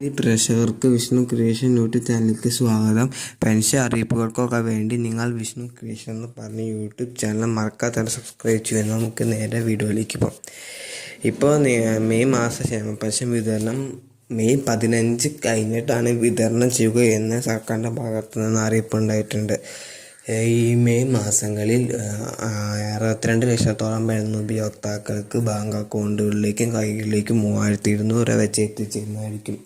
ഈ പ്രേക്ഷകർക്ക് Vishnu creation YouTube ചാനലിലേക്ക് സ്വാഗതം. പെൻഷൻ അറിയിപ്പുകൾക്കൊക്കെ വേണ്ടി നിങ്ങൾ വിഷ്ണു ക്രിയേഷൻ എന്ന് പറഞ്ഞ് യൂട്യൂബ് ചാനൽ മറക്കാതെ സബ്സ്ക്രൈബ് ചെയ്യുക നമുക്ക് നേരെ വീഡിയോയിലേക്ക് പോകാം. ഇപ്പോൾ മെയ് മാസ ക്ഷേമ വിതരണം മെയ് പതിനഞ്ച് കഴിഞ്ഞിട്ടാണ് വിതരണം ചെയ്യുക എന്ന് സർക്കാരിന്റെ ഭാഗത്തു നിന്ന് അറിയിപ്പുണ്ടായിട്ടുണ്ട് ഈ മെയ് മാസങ്ങളിൽ അറുപത്തിരണ്ട് ലക്ഷത്തോളം വരുന്ന ഉപയോക്താക്കൾക്ക് ബാങ്ക് അക്കൗണ്ടുകളിലേക്കും കൈകളിലേക്കും മൂവായിരത്തി ഇരുന്നൂറ് രൂപ വെച്ച് എത്തിച്ചേരുന്നതായിരിക്കും.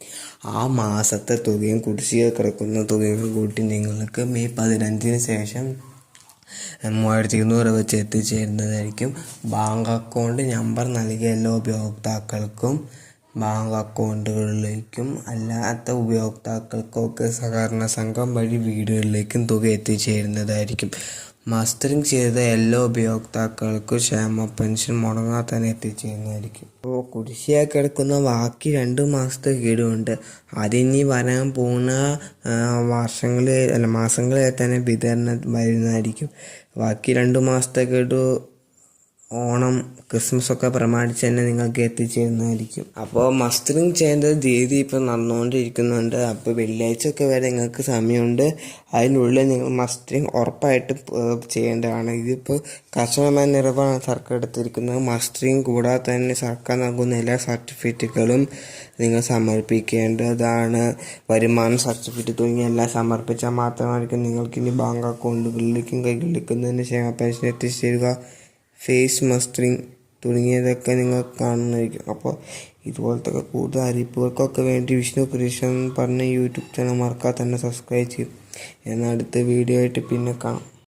ആ മാസത്തെ തുകയും കുടിശ്ശിക കിടക്കുന്ന തുകയും കൂട്ടി നിങ്ങൾക്ക് മെയ് പതിനഞ്ചിന് ശേഷം മൂവായിരത്തി ഇരുന്നൂറ് വെച്ച് എത്തിച്ചേരുന്നതായിരിക്കും. ബാങ്ക് അക്കൗണ്ട് നമ്പർ നൽകിയ എല്ലാ ഉപയോക്താക്കൾക്കും ബാങ്ക് അക്കൗണ്ടുകളിലേക്കും അല്ലാത്ത ഉപയോക്താക്കൾക്കൊക്കെ സഹകരണ സംഘം വഴി വീടുകളിലേക്കും തുക എത്തിച്ചേരുന്നതായിരിക്കും. മാസ്റ്ററിങ് ചെയ്ത എല്ലാ ഉപയോക്താക്കൾക്കും ക്ഷേമ പെൻഷൻ മുടങ്ങാതെ തന്നെ എത്തിച്ചേരുന്നതായിരിക്കും. അപ്പോൾ കുടിശ്ശിയായി കിടക്കുന്ന ബാക്കി രണ്ട് മാസത്തെ ഗഡുണ്ട് അതിനി വരാൻ പോകുന്ന വർഷങ്ങളിൽ അല്ല മാസങ്ങളിൽ തന്നെ വിതരണം വരുന്നതായിരിക്കും. ബാക്കി രണ്ട് മാസത്തെ ഗഡു ഓണം ക്രിസ്മസ് ഒക്കെ പ്രമാണിച്ച് തന്നെ നിങ്ങൾക്ക് എത്തിച്ചേരുന്നതായിരിക്കും. അപ്പോൾ മസ്റ്ററിങ് ചെയ്യേണ്ട തീയതി ഇപ്പോൾ നടന്നുകൊണ്ടിരിക്കുന്നുണ്ട്. അപ്പോൾ വെള്ളിയാഴ്ച ഒക്കെ വരെ നിങ്ങൾക്ക് സമയമുണ്ട്. അതിനുള്ളിൽ നിങ്ങൾ മസ്റ്ററിങ് ഉറപ്പായിട്ടും ചെയ്യേണ്ടതാണ്. ഇതിപ്പോൾ കർശനമായ നിറവാണ് സർക്കാർ എടുത്തിരിക്കുന്നത്. മസ്റ്ററിങ് കൂടാതെ തന്നെ സർക്കാർ നൽകുന്ന എല്ലാ സർട്ടിഫിക്കറ്റുകളും നിങ്ങൾ സമർപ്പിക്കേണ്ടതാണ്. വരുമാന സർട്ടിഫിക്കറ്റ് തുടങ്ങിയ എല്ലാം സമർപ്പിച്ചാൽ മാത്രമായിരിക്കും നിങ്ങൾക്ക് ഇനി ബാങ്ക് അക്കൗണ്ടുകളിലേക്കും കൈകളിലേക്കും തന്നെ ക്ഷേമ പെൻഷൻ എത്തിച്ചേരുക. ഫേസ് മസ്റ്ററിങ് തുടങ്ങിയതൊക്കെ നിങ്ങൾ കാണുന്നതായിരിക്കും. അപ്പോൾ ഇതുപോലത്തെ കൂടുതൽ അറിയിപ്പുകൾക്കൊക്കെ വേണ്ടി വിഷ്ണു കൃഷൻ പറഞ്ഞ യൂട്യൂബ് ചാനൽ മറക്കാതെ തന്നെ സബ്സ്ക്രൈബ് ചെയ്യും. എന്നാൽ അടുത്ത വീഡിയോ ആയിട്ട് പിന്നെ കാണാം.